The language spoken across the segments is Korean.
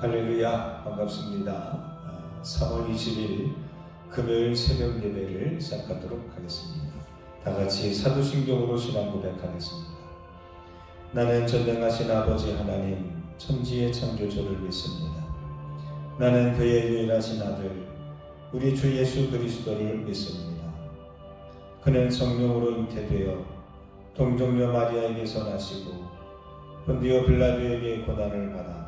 할렐루야 반갑습니다. 아, 3월 20일 금요일 새벽 예배를 시작하도록 하겠습니다. 다 같이 사도신경으로 신앙 고백하겠습니다. 나는 전능하신 아버지 하나님 천지의 창조주를 믿습니다. 나는 그의 유일하신 아들 우리 주 예수 그리스도를 믿습니다. 그는 성령으로 잉태되어 동정녀 마리아에게서 나시고 본디오 빌라도에게 고난을 받아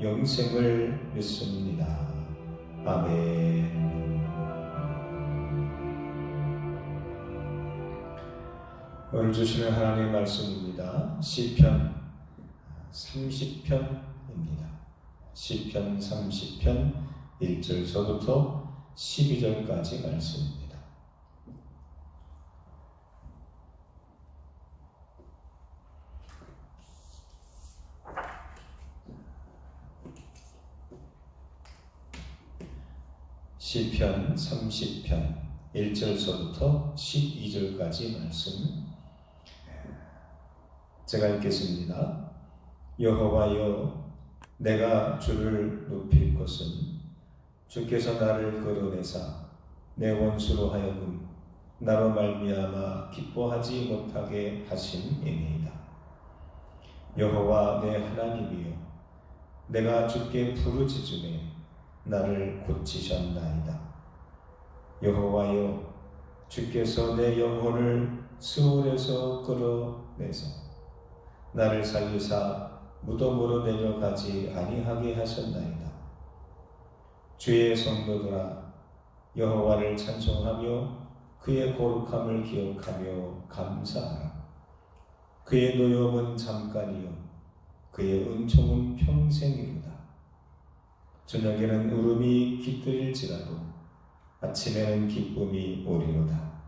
영생을 믿습니다. 아멘. 오늘 주시는 하나님의 말씀입니다. 시편 30편입니다. 시편 30편 1절서부터 12절까지 말씀입니다. 시편 30편 1절서부터 12절까지 말씀 제가 읽겠습니다. 여호와여 내가 주를 높일 것은 주께서 나를 끌어내사 내 원수로 하여금 나로 말미암아 기뻐하지 못하게 하신 이니이다. 여호와 내 하나님이여 내가 주께 부르짖음에 나를 고치셨나이다. 여호와여 주께서 내 영혼을 스올에서 끌어내서 나를 살리사 무덤으로 내려가지 아니하게 하셨나이다. 주의 성도들아 여호와를 찬송하며 그의 거룩함을 기억하며 감사하라. 그의 노염은 잠깐이요 그의 은총은 평생이로다. 저녁에는 울음이 깃들일지라도 아침에는 기쁨이 오리로다.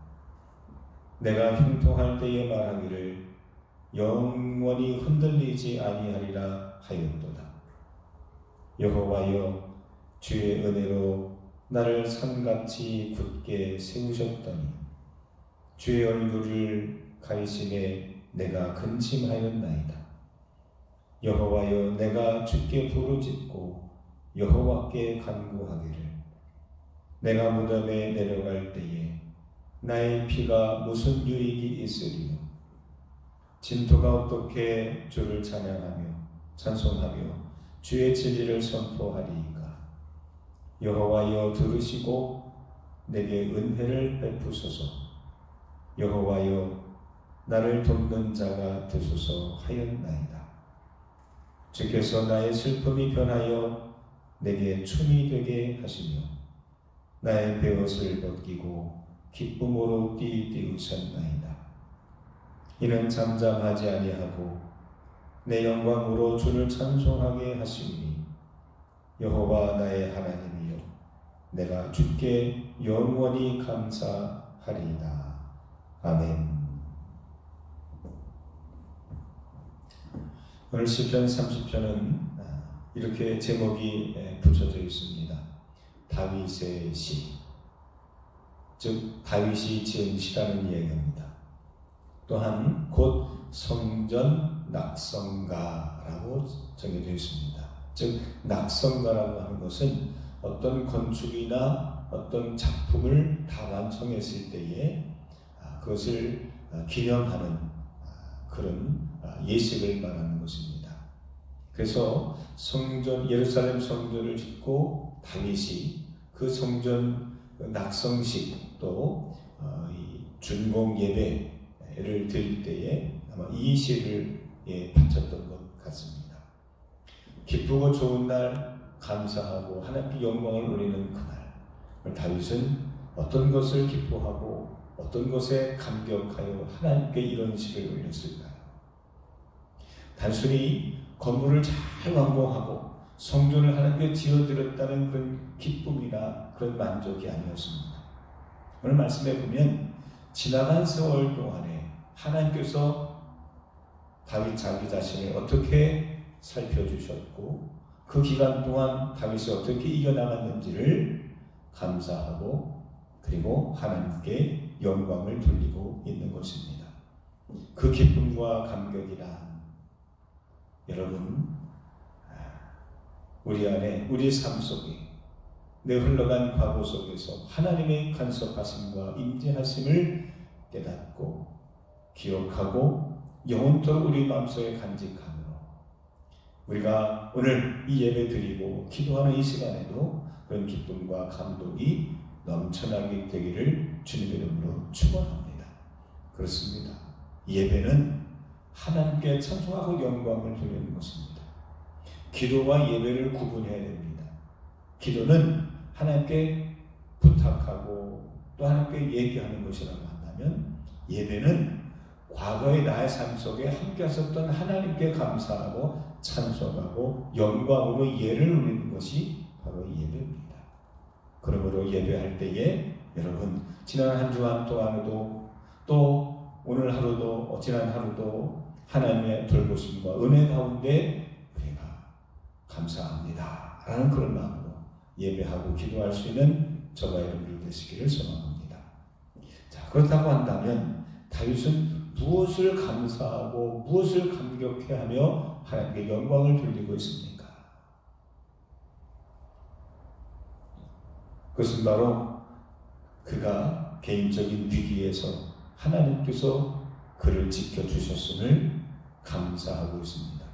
내가 형통할 때에 말하기를 영원히 흔들리지 아니하리라 하였도다. 여호와여 주의 은혜로 나를 산같이 굳게 세우셨더니 주의 얼굴을 가리심에 내가 근심하였나이다. 여호와여 내가 주께 부르짖고 여호와께 간구하기를. 내가 무덤에 내려갈 때에 나의 피가 무슨 유익이 있으리요? 진토가 어떻게 주를 찬양하며 찬송하며 주의 진리를 선포하리이까? 여호와여 들으시고 내게 은혜를 베푸소서. 여호와여 나를 돕는 자가 되소서 하였나이다. 주께서 나의 슬픔이 변하여 내게 춤이 되게 하시며 나의 베옷을 벗기고 기쁨으로 띠띠우셨나이다 이는 잠잠하지 아니하고 내 영광으로 주를 찬송하게 하시니 여호와 나의 하나님이요 내가 주께 영원히 감사하리이다. 아멘. 오늘 시편 30편은 이렇게 제목이 붙여져 있습니다. 다윗의 시, 즉 다윗이 지은 시라는 이야기입니다. 또한 곧 성전 낙성가라고 정해져 있습니다. 즉 낙성가라고 하는 것은 어떤 건축이나 어떤 작품을 다 완성했을 때에 그것을 기념하는 그런 예식을 말하는 것입니다. 그래서 성전 예루살렘 성전을 짓고 다윗이 그 성전 낙성식 또 준공 예배 를 드릴 때에 아마 이 시를 예, 바쳤던 것 같습니다. 기쁘고 좋은 날 감사하고 하나님께 영광을 올리는 그날 다윗은 어떤 것을 기뻐하고 어떤 것에 감격하여 하나님께 이런 시를 올렸을까요? 단순히 건물을 잘 완공하고 성전을 하나님께 지어드렸다는 그런 기쁨이나 그런 만족이 아니었습니다. 오늘 말씀해 보면 지나간 세월 동안에 하나님께서 다윗 자기 자신을 어떻게 살펴주셨고 그 기간 동안 다윗이 어떻게 이겨나갔는지를 감사하고 그리고 하나님께 영광을 돌리고 있는 것입니다. 그 기쁨과 감격이란 여러분 우리 안에 우리 삶 속에 내 흘러간 과거 속에서 하나님의 간섭하심과 임재하심을 깨닫고 기억하고 영원토록 우리 마음속에 간직함으로 우리가 오늘 이 예배 드리고 기도하는 이 시간에도 그런 기쁨과 감동이 넘쳐나게 되기를 주님의 이름으로 축원합니다. 그렇습니다. 예배는 하나님께 찬송하고 영광을 돌리는 것입니다. 기도와 예배를 구분해야 됩니다. 기도는 하나님께 부탁하고 또 하나님께 얘기하는 것이라고 한다면 예배는 과거의 나의 삶 속에 함께 하셨던 하나님께 감사하고 찬송하고 영광으로 예를 올리는 것이 바로 예배입니다. 그러므로 예배할 때에 여러분 지난 한 주간 동안에도 또 오늘 하루도 지난 하루도 하나님의 돌보심과 은혜 가운데 우리가 감사합니다. 라는 그런 마음으로 예배하고 기도할 수 있는 저와 여러분들 되시기를 소망합니다. 자, 그렇다고 한다면 다윗은 무엇을 감사하고 무엇을 감격해하며 하나님께 영광을 돌리고 있습니까? 그것은 바로 그가 개인적인 위기에서 하나님께서 그를 지켜주셨음을 감사하고 있습니다.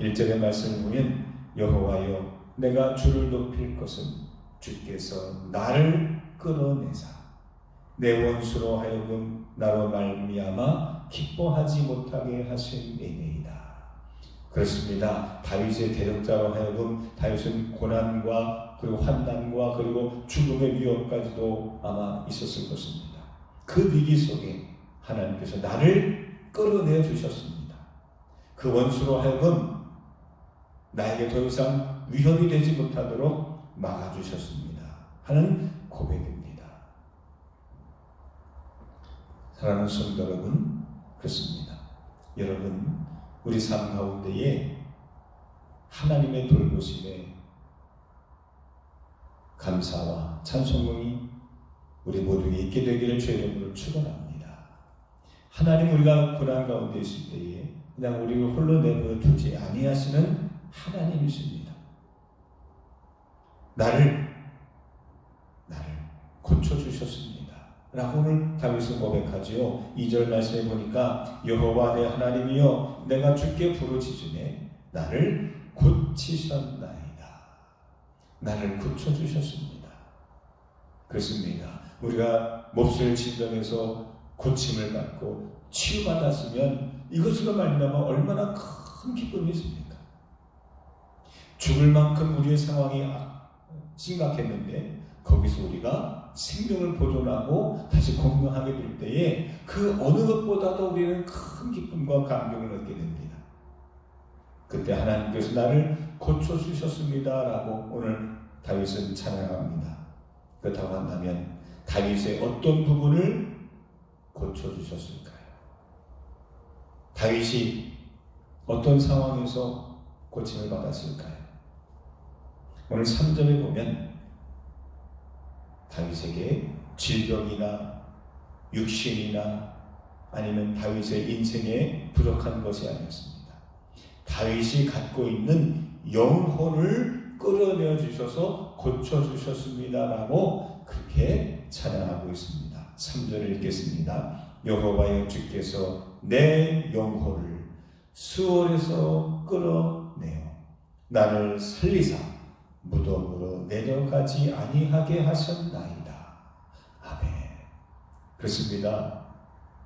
1절의 말씀을 보면 여호와여 내가 주를 높일 것은 주께서 나를 끌어내사 내 원수로 하여금 나로 말미암아 기뻐하지 못하게 하심이니이다. 그렇습니다. 다윗의 대적자로 하여금 다윗은 고난과 그리고 환난과 그리고 죽음의 위협까지도 아마 있었을 것입니다. 그 위기 속에 하나님께서 나를 끌어내 주셨습니다. 그 원수로 하여금 나에게 더 이상 위협이 되지 못하도록 막아주셨습니다. 하는 고백입니다. 사랑하는 성도 여러분, 그렇습니다. 여러분, 우리 삶 가운데에 하나님의 돌보심에 감사와 찬송이 우리 모두에게 있게 되기를 주의 이름으로 축원합니다. 하나님 우리가 고난 가운데 있을 때에 그냥 우리를 홀로 내버려 두지 아니하시는 하나님이십니다. 나를 나를 고쳐 주셨습니다. 라고 오늘 다윗은 고백하지요. 2절 말씀에 보니까 여호와 내 하나님이여 내가 주께 부르짖으네 나를 고치셨나이다. 나를 고쳐 주셨습니다. 그렇습니다. 우리가 몹쓸 진정에서 고침을 받고 치유받았으면 이것으로 말미암아 얼마나 큰 기쁨이 있습니까? 죽을 만큼 우리의 상황이 심각했는데 거기서 우리가 생명을 보존하고 다시 건강하게 될 때에 그 어느 것보다도 우리는 큰 기쁨과 감격을 얻게 됩니다. 그때 하나님께서 나를 고쳐 주셨습니다라고 오늘 다윗은 찬양합니다. 그렇다고 한다면 다윗의 어떤 부분을 고쳐 주셨을까요? 다윗이 어떤 상황에서 고침을 받았을까요? 오늘 3절에 보면 다윗에게 질병이나 육신이나 아니면 다윗의 인생에 부족한 것이 아니었습니다. 다윗이 갖고 있는 영혼을 끌어내어 주셔서 고쳐 주셨습니다라고 그렇게 찬양하고 있습니다. 3절을 읽겠습니다. 여호와여 주께서 내 영혼을 수월에서 끌어내어 나를 살리사 무덤으로 내려가지 아니하게 하셨나이다. 아멘. 그렇습니다.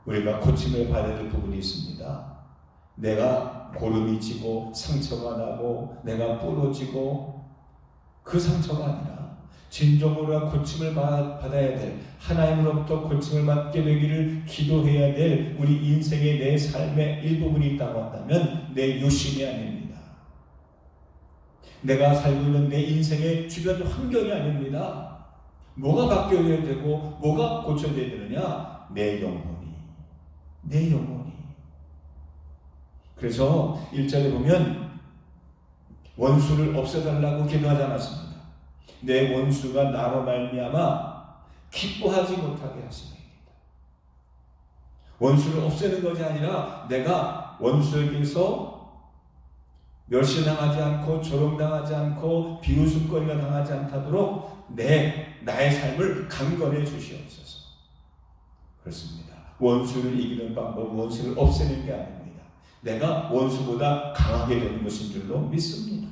우리가 고침을 받아야 될 부분이 있습니다. 내가 고름이 지고 상처가 나고 내가 부러지고 그 상처가 아니라 진정으로 고침을 받아야 될 하나님으로부터 고침을 받게 되기를 기도해야 될 우리 인생의 내 삶의 일부분이 있다고 한다면 내 유심이 아닙니다. 내가 살고 있는 내 인생의 주변 환경이 아닙니다. 뭐가 바뀌어야 되고 뭐가 고쳐야 되느냐? 내 영혼이. 내 영혼이. 그래서 1절에 보면 원수를 없애달라고 기도하지 않았습니다. 내 원수가 나로 말미암아 기뻐하지 못하게 하시니이다. 원수를 없애는 것이 아니라 내가 원수에게서 멸시당하지 않고 조롱당하지 않고 비웃음거리가 당하지 않도록 내 나의 삶을 강건해 주시옵소서. 그렇습니다. 원수를 이기는 방법, 원수를 없애는 게 아닙니다. 내가 원수보다 강하게 되는 것인 줄로 믿습니다.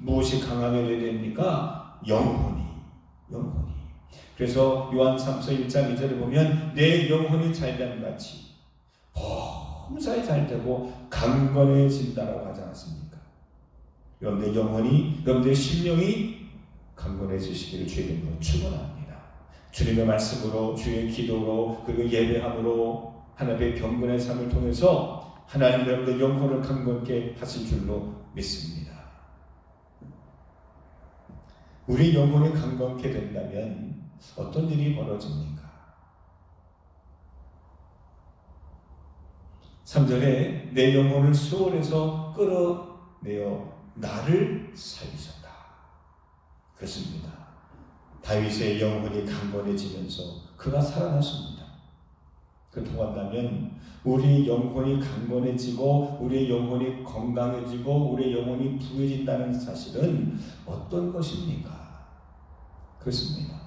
무엇이 강하게 됩니까? 영혼이, 영혼이. 그래서 요한 3서 1장 2절에 보면 내 영혼이 잘됨 같이 범사에 잘되고 강건해진다라고 하지 않습니까? 여러분의 영혼이, 여러분의 심령이 강건해지시기를 주의 이름으로 축원합니다. 주님의 말씀으로, 주의 기도로, 그리고 예배함으로 하나님의 경건의 삶을 통해서 하나님 여러분의 영혼을 강건케 하실 줄로 믿습니다. 우리 영혼이 강건케 된다면 어떤 일이 벌어집니까? 3절에 내 영혼을 수월에서 끌어내어 나를 살리셨다. 그렇습니다. 다윗의 영혼이 강건해지면서 그가 살아났습니다. 그렇다고 한다면 우리 영혼이 강건해지고 우리 영혼이 건강해지고 우리 영혼이 부해진다는 사실은 어떤 것입니까? 그렇습니다.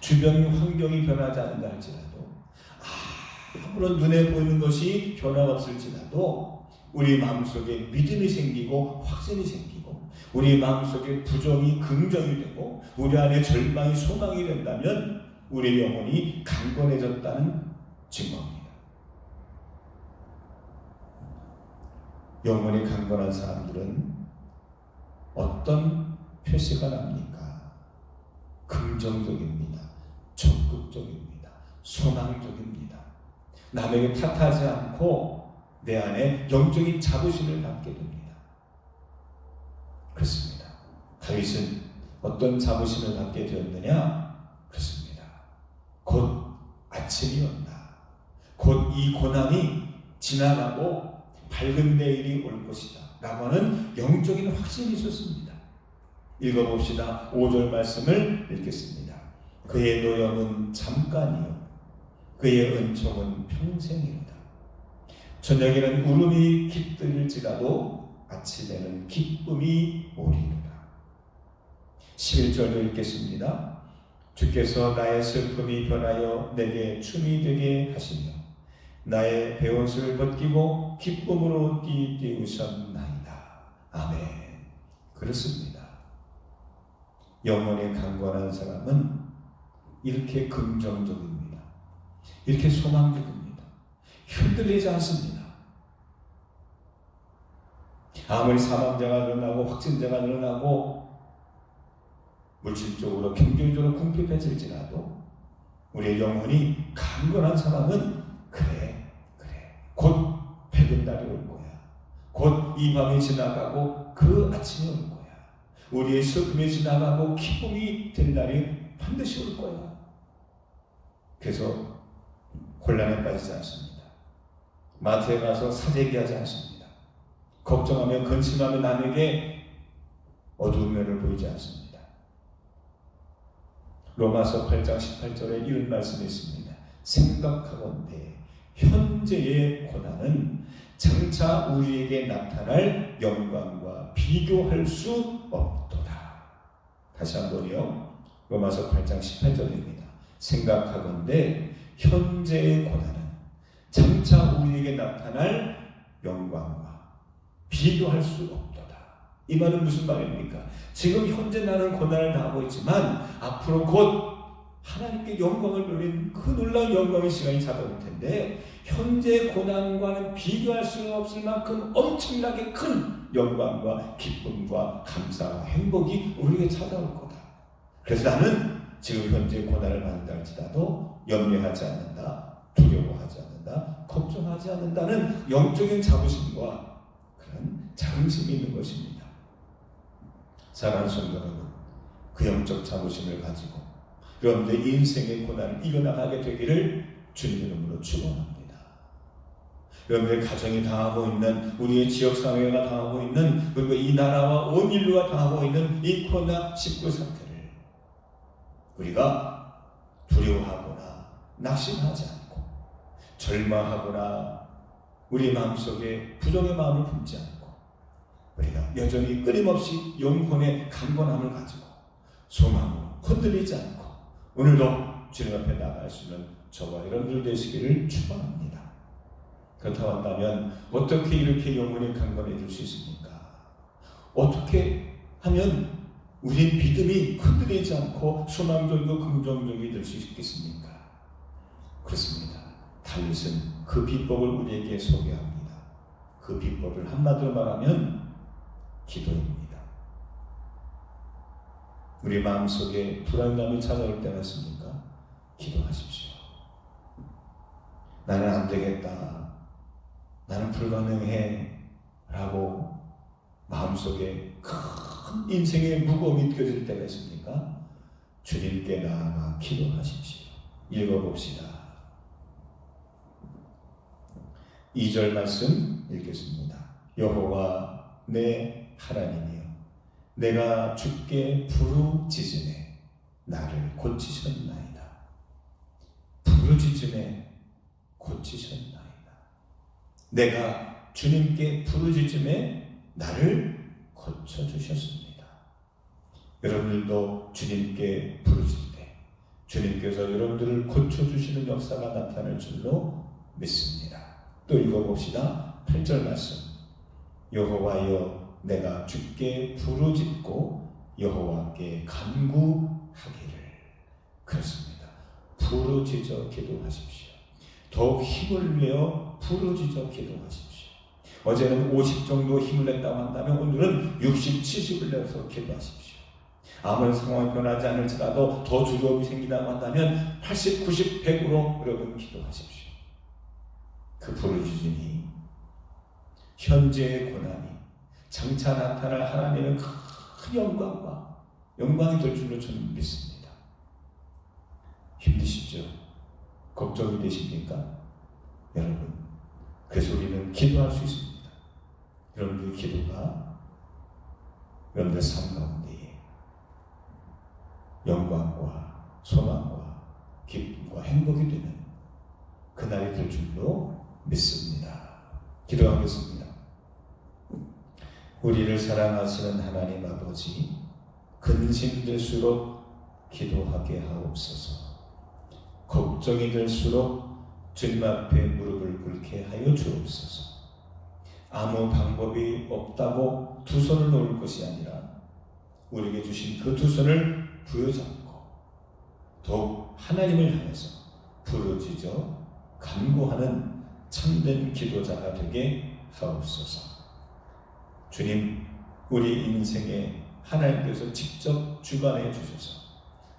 주변 환경이 변하지 않는다 할지라도 아무런 눈에 보이는 것이 변화가 없을지라도 우리 마음속에 믿음이 생기고 확신이 생기고 우리 마음속에 부정이 긍정이 되고 우리 안에 절망이 소망이 된다면 우리 영혼이 강건해졌다는 증거입니다. 영혼이 강건한 사람들은 어떤 표시가 납니까? 긍정적입니다. 적극적입니다. 소망적입니다. 남에게 탓하지 않고 내 안에 영적인 자부심을 갖게 됩니다. 그렇습니다. 다윗은 어떤 자부심을 갖게 되었느냐? 그렇습니다. 곧 아침이었다. 곧 이 고난이 지나가고 밝은 내일이 올 것이다. 라고 하는 영적인 확신이 있었습니다. 읽어봅시다. 5절 말씀을 읽겠습니다. 그의 노염은 잠깐이요. 그의 은총은 평생이로다. 저녁에는 울음이 깃들일지라도 아침에는 기쁨이 오리로다. 11절을 읽겠습니다. 주께서 나의 슬픔이 변하여 내게 춤이 되게 하시며 나의 배옷을 벗기고 기쁨으로 띠띠우셨나이다. 아멘. 그렇습니다. 영혼이 강건한 사람은 이렇게 긍정적입니다. 이렇게 소망적입니다. 흔들리지 않습니다. 아무리 사망자가 늘어나고 확진자가 늘어나고 물질적으로 경제적으로 궁핍해질지라도 우리의 영혼이 강건한 사람은 그래 곧 밝은 날이 올 거야. 곧 이 밤이 지나가고 그 아침이 올 거야. 우리의 슬픔이 지나가고 기쁨이 될 날이 반드시 올 거야. 그래서 혼란에 빠지지 않습니다. 마트에 가서 사재기하지 않습니다. 걱정하며 근심하며 남에게 어두운 면을 보이지 않습니다. 로마서 8장 18절에 이런 말씀이 있습니다. 생각하건대 현재의 고난은 장차 우리에게 나타날 영광과 비교할 수 없도다. 다시 한번요. 로마서 8장 18절입니다. 생각하건대 현재의 고난은 장차 우리에게 나타날 영광과 비교할 수 없도다. 이 말은 무슨 말입니까? 지금 현재 나는 고난을 당하고 있지만 앞으로 곧 하나님께 영광을 돌린 그 놀라운 영광의 시간이 찾아올 텐데 현재 고난과는 비교할 수 없을 만큼 엄청나게 큰 영광과 기쁨과 감사와 행복이 우리에게 찾아올 거다. 그래서 나는 지금 현재 고난을 받는다 할지라도 염려하지 않는다, 두려워하지 않는다, 걱정하지 않는다는 영적인 자부심과 그런 자긍심이 있는 것입니다. 사랑하는 성도 여러분, 그 영적 자부심을 가지고 여러분들 인생의 고난을 이겨나가게 되기를 주님 이름으로 축원합니다. 여러분의 가정이 당하고 있는 우리의 지역 사회가 당하고 있는 그리고 이 나라와 온 인류가 당하고 있는 이 코로나 19 사태를 우리가 두려워하거나 낙심하지 않고 절망하거나 우리 마음속에 부정의 마음을 품지 않고 우리가 여전히 끊임없이 영혼의 강건함을 가지고 소망으로 흔들리지 않고 오늘도 주님 앞에 나갈 수 있는 저와 여러분들 되시기를 축원합니다. 그렇다고 한다면 어떻게 이렇게 영혼이 강건해질 수 있습니까? 어떻게 하면 우리 믿음이 흔들리지 않고 소망적이고 긍정적이 될 수 있겠습니까? 그렇습니다. 달릿은 그 비법을 우리에게 소개합니다. 그 비법을 한마디로 말하면 기도입니다. 우리 마음속에 불안감이 찾아올 때가 있습니까? 기도하십시오. 나는 안 되겠다. 나는 불가능해. 라고 마음속에 큰 인생의 무거움이 느껴질 때가 있습니까? 주님께 나아가 기도하십시오. 읽어봅시다. 2절 말씀 읽겠습니다. 여호와 내 하나님이여 내가 주께 부르짖으네 나를 고치셨나이다. 부르짖으네 고치셨나이다. 내가 주님께 부르짖음에 나를 고쳐 주셨습니다. 여러분들도 주님께 부르짖을 때 주님께서 여러분들을 고쳐 주시는 역사가 나타날 줄로 믿습니다. 또 읽어봅시다. 8절 말씀. 여호와여 내가 주께 부르짖고 여호와께 간구하기를 그렇습니다. 부르짖어 기도하십시오. 더욱 힘을 내어 부르짖어 기도하십시오. 어제는 50 정도 힘을 냈다고 한다면 오늘은 60, 70을 내서 기도하십시오. 아무런 상황이 변하지 않을지라도 더 두려움이 생기다고 한다면 80, 90, 100으로 여러분 기도하십시오. 그 부르짖음이 현재의 고난이 장차 나타날 하나님의 큰 영광과 영광이 될 줄로 저는 믿습니다. 힘드시죠? 걱정이 되십니까? 여러분, 그래서 우리는 기도할 수 있습니다. 여러분들 기도가 여러분들 삶 가운데에 영광과 소망과 기쁨과 행복이 되는 그날이 될 줄로 믿습니다. 기도하겠습니다. 우리를 사랑하시는 하나님 아버지, 근심 될수록 기도하게 하옵소서. 걱정이 될수록 주님 앞에 무릎을 꿇게 하여 주옵소서. 아무 방법이 없다고 두 손을 놓을 것이 아니라 우리에게 주신 그 두 손을 부여잡고 더욱 하나님을 향해서 부르짖어 간구하는 참된 기도자가 되게 하옵소서. 주님, 우리 인생에 하나님께서 직접 주관해 주셔서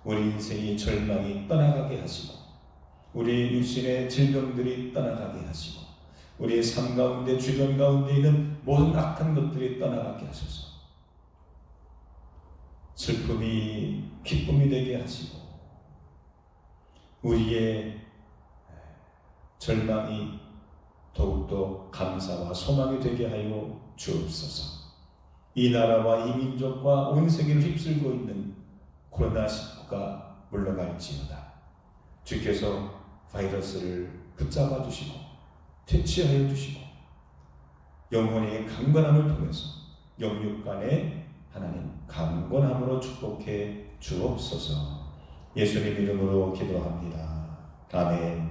우리 인생의 절망이 떠나가게 하시고 우리 육신의 질병들이 떠나가게 하시고 우리의 삶 가운데 주변 가운데 있는 모든 악한 것들이 떠나가게 하소서. 슬픔이 기쁨이 되게 하시고 우리의 절망이 더욱더 감사와 소망이 되게 하여 주옵소서. 이 나라와 이 민족과 온 세계를 휩쓸고 있는 코로나19가 물러갈지어다. 주께서 바이러스를 붙잡아 주시고 퇴치하여 주시고 영혼의 강건함을 통해서 영육 간의 하나님 강건함으로 축복해 주옵소서. 예수님 이름으로 기도합니다. 아멘.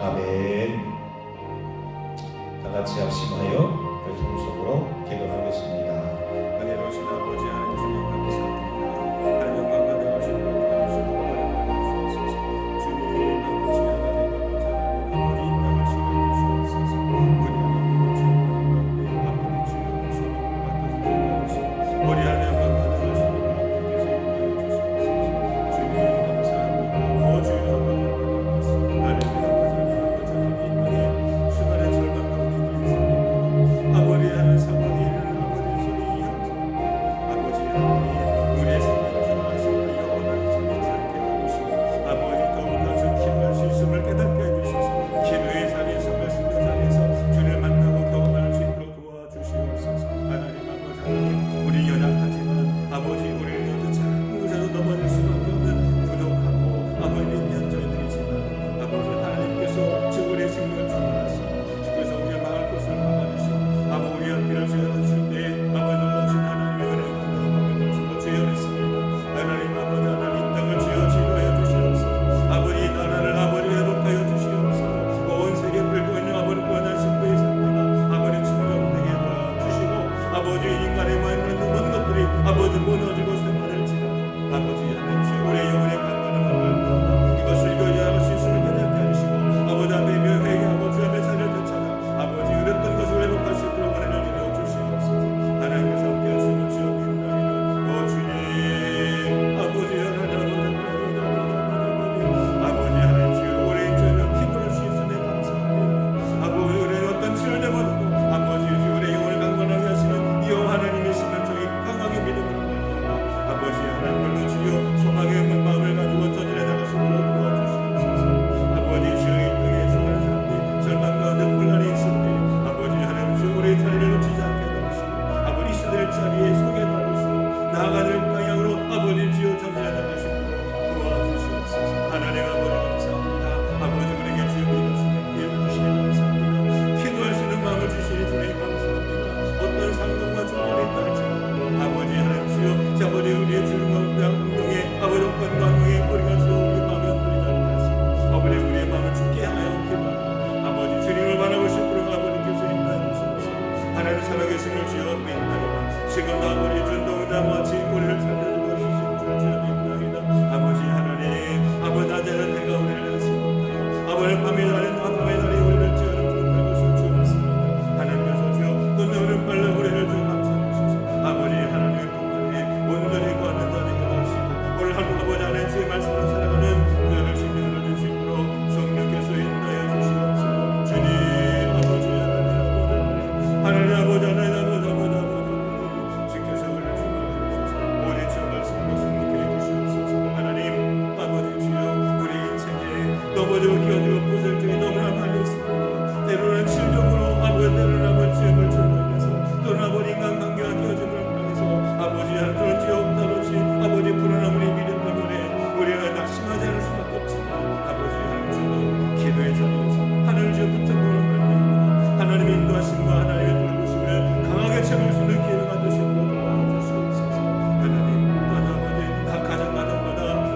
아멘. 다 같이 합심하여 그 통속으로 기도하겠습니다. 은혜로 되신 아버지 아버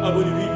가정마다